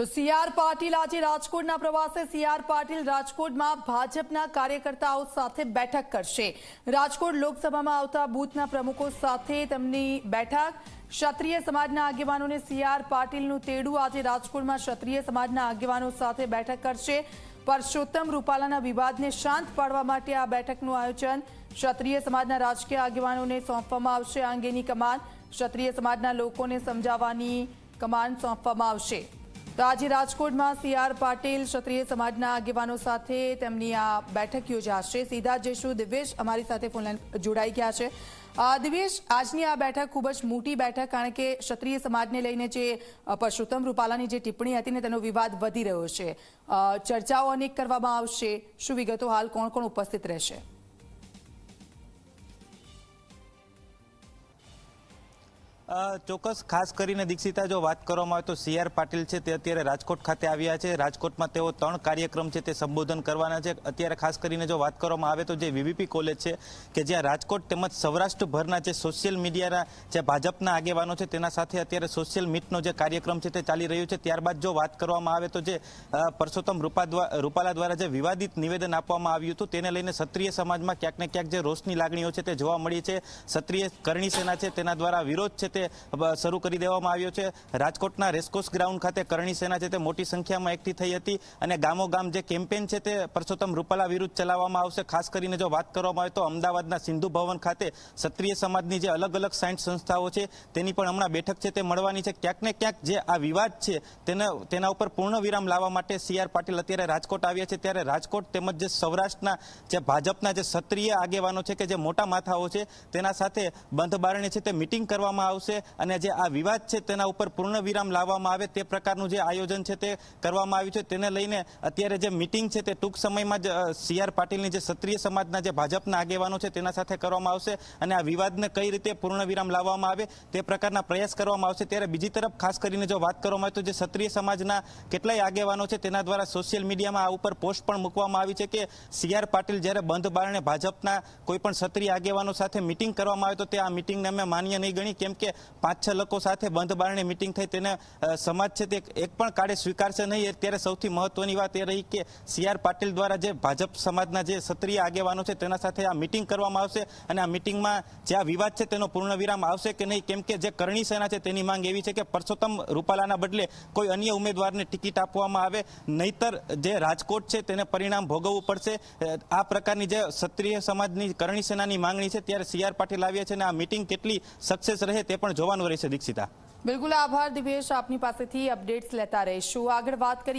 તો C R Patil આજે રાજકોટના પ્રવાસે. સી આર પાટીલ રાજકોટમાં ભાજપના કાર્યકર્તાઓ સાથે બેઠક કરશે. રાજકોટ લોકસભામાં આવતા બૂથના પ્રમુખો સાથે તેમની બેઠક. ક્ષત્રિય સમાજના આગેવાનોને સી આર પાટીલનું તેડું આજે રાજકોટમાં ક્ષત્રિય સમાજના આગેવાનો સાથે બેઠક કરશે. પરસોત્તમ રૂપાલાના વિવાદને શાંત પાડવા માટે આ બેઠકનું આયોજન ક્ષત્રિય સમાજના રાજકીય આગેવાનોને સોંપવામાં આવશે. આ અંગેની કમાન ક્ષત્રિય સમાજના લોકોને સમજાવવાની કમાન સોંપવામાં આવશે. તો આજે રાજકોટમાં સી આર પાટીલ ક્ષત્રિય સમાજના આગેવાનો સાથે તેમની આ બેઠક યોજાશે. સીધા જઈશું દિવ્યેશ અમારી સાથે ફોનલાઈન જોડાઈ ગયા છે. દિવ્યેશ, આજની આ બેઠક ખૂબ જ મોટી બેઠક કારણ કે ક્ષત્રિય સમાજને લઈને જે પરસોત્તમ રૂપાલાની જે ટિપ્પણી હતી ને તેનો વિવાદ વધી રહ્યો છે. ચર્ચાઓ અનેક કરવામાં આવશે. શું વિગતો હાલ કોણ કોણ ઉપસ્થિત રહેશે? ચોક્કસ ખાસ કરીને દીક્ષિતા, જો વાત કરવામાં આવે તો સી આર પાટીલ છે, તે અત્યારે રાજકોટ ખાતે આવ્યા છે. રાજકોટમાં તેઓ ત્રણ કાર્યક્રમ છે, તે સંબોધન કરવાના છે. અત્યારે ખાસ કરીને જો વાત કરવામાં આવે તો જે વીવીપી કોલેજ છે, કે જ્યાં રાજકોટ તેમજ સૌરાષ્ટ્રભરના જે સોશિયલ મીડિયાના જે ભાજપના આગેવાનો છે, તેના સાથે અત્યારે સોશિયલ મીટનો જે કાર્યક્રમ છે, તે ચાલી રહ્યું છે. ત્યારબાદ જો વાત કરવામાં આવે તો જે પરસોત્તમ રૂપા રૂપાલા દ્વારા જે વિવાદિત નિવેદન આપવામાં આવ્યું હતું, તેને લઈને ક્ષત્રિય સમાજમાં ક્યાંક ને ક્યાંક જે રોષની લાગણીઓ છે, તે જોવા મળી છે. ક્ષત્રિય કરણી સેના છે, તેના દ્વારા વિરોધ છે, તે અ, શરૂ કરી દેવામાં આવ્યો છે. રાજકોટના રેસકોસ ગ્રાઉન્ડ ખાતે કરણી સેના છે તે મોટી સંખ્યામાં એકઠી થઈ હતી અને ગામો ગામ જે કેમ્પેન છે તે પરસોત્તમ રૂપાલા વિરુદ્ધ ચલાવવામાં આવશે. ખાસ કરીને જો વાત કરવામાં આવે તો અમદાવાદના સિંધુ ભવન ખાતે ક્ષત્રિય સમાજની જે અલગ અલગ સાઠ સંસ્થાઓ છે તેની પણ હમણાં બેઠક છે તે મળવાની છે. ક્યાંક ને ક્યાંક જે આ વિવાદ છે તેના તેના ઉપર પૂર્ણ વિરામ લાવવા માટે સી આર પાટીલ અત્યારે રાજકોટ આવ્યા છે. ત્યારે રાજકોટ તેમજ જે સૌરાષ્ટ્રના જે ભાજપના જે ક્ષત્રિય આગેવાનો છે કે જે મોટા માથાઓ છે તેના સાથે બંધ બારણે છે તે મિટિંગ કરવામાં આવશે. અને જે આ વિવાદ છે તેના ઉપર પૂર્ણ વિરામ લાવવામાં આવે તે પ્રકારનું જે આયોજન છે તે કરવામાં આવ્યું છે. તેને લઈને અત્યારે જે મિટિંગ છે તે ટૂંક સમયમાં જ સી આર પાટીલની જે ક્ષત્રિય સમાજના જે ભાજપના આગેવાનો છે તેના સાથે કરવામાં આવશે અને આ વિવાદને કઈ રીતે પૂર્ણ વિરામ લાવવામાં આવે તે પ્રકારના પ્રયાસ કરવામાં આવશે. ત્યારે બીજી તરફ ખાસ કરીને જો વાત કરવામાં આવે તો જે ક્ષત્રિય સમાજના કેટલાય આગેવાનો છે તેના દ્વારા સોશિયલ મીડિયામાં આ ઉપર પોસ્ટ પણ મૂકવામાં આવી છે કે સી આર પાટીલ જ્યારે બંધ બારણે ભાજપના કોઈ પણ ક્ષત્રિય આગેવાનો સાથે મિટિંગ કરવામાં આવે તો તે આ મિટિંગને અમે માન્ય નહીં ગણી. કેમ કે પાંચ છ લોકો સાથે બંધ બારણે મિટિંગ થઈ તેને સમાજ છે તે એક પણ કાળે સ્વીકારશે નહીં. ત્યારે સૌથી મહત્વની વાત એ રહી કે સી આર પાટીલ દ્વારા જે ભાજપ સમાજના જે ક્ષત્રિય આગેવાનો છે તેના સાથે આ મિટિંગ કરવામાં આવશે અને આ મિટિંગમાં જે આ વિવાદ છે તેનો પૂર્ણ વિરામ આવશે કે નહીં? કેમ કે જે કરણી સેના છે તેની માંગ એવી છે કે પરસોત્તમ રૂપાલાના બદલે કોઈ અન્ય ઉમેદવારને ટિકિટ આપવામાં આવે. નહીતર જે રાજકોટ છે તેને પરિણામ ભોગવવું પડશે. આ પ્રકારની જે ક્ષત્રિય સમાજની કરણી સેનાની માંગણી છે, ત્યારે સી આર પાટીલ આવ્યા છે અને આ મિટિંગ કેટલી સક્સેસ રહે તે પણ જોવાનું રહેશે દીક્ષિતા. બિલકુલ આભાર દિવેશ આપની પાસેથી અપડેટ્સ લેતા રહીશું. આગળ વાત કરી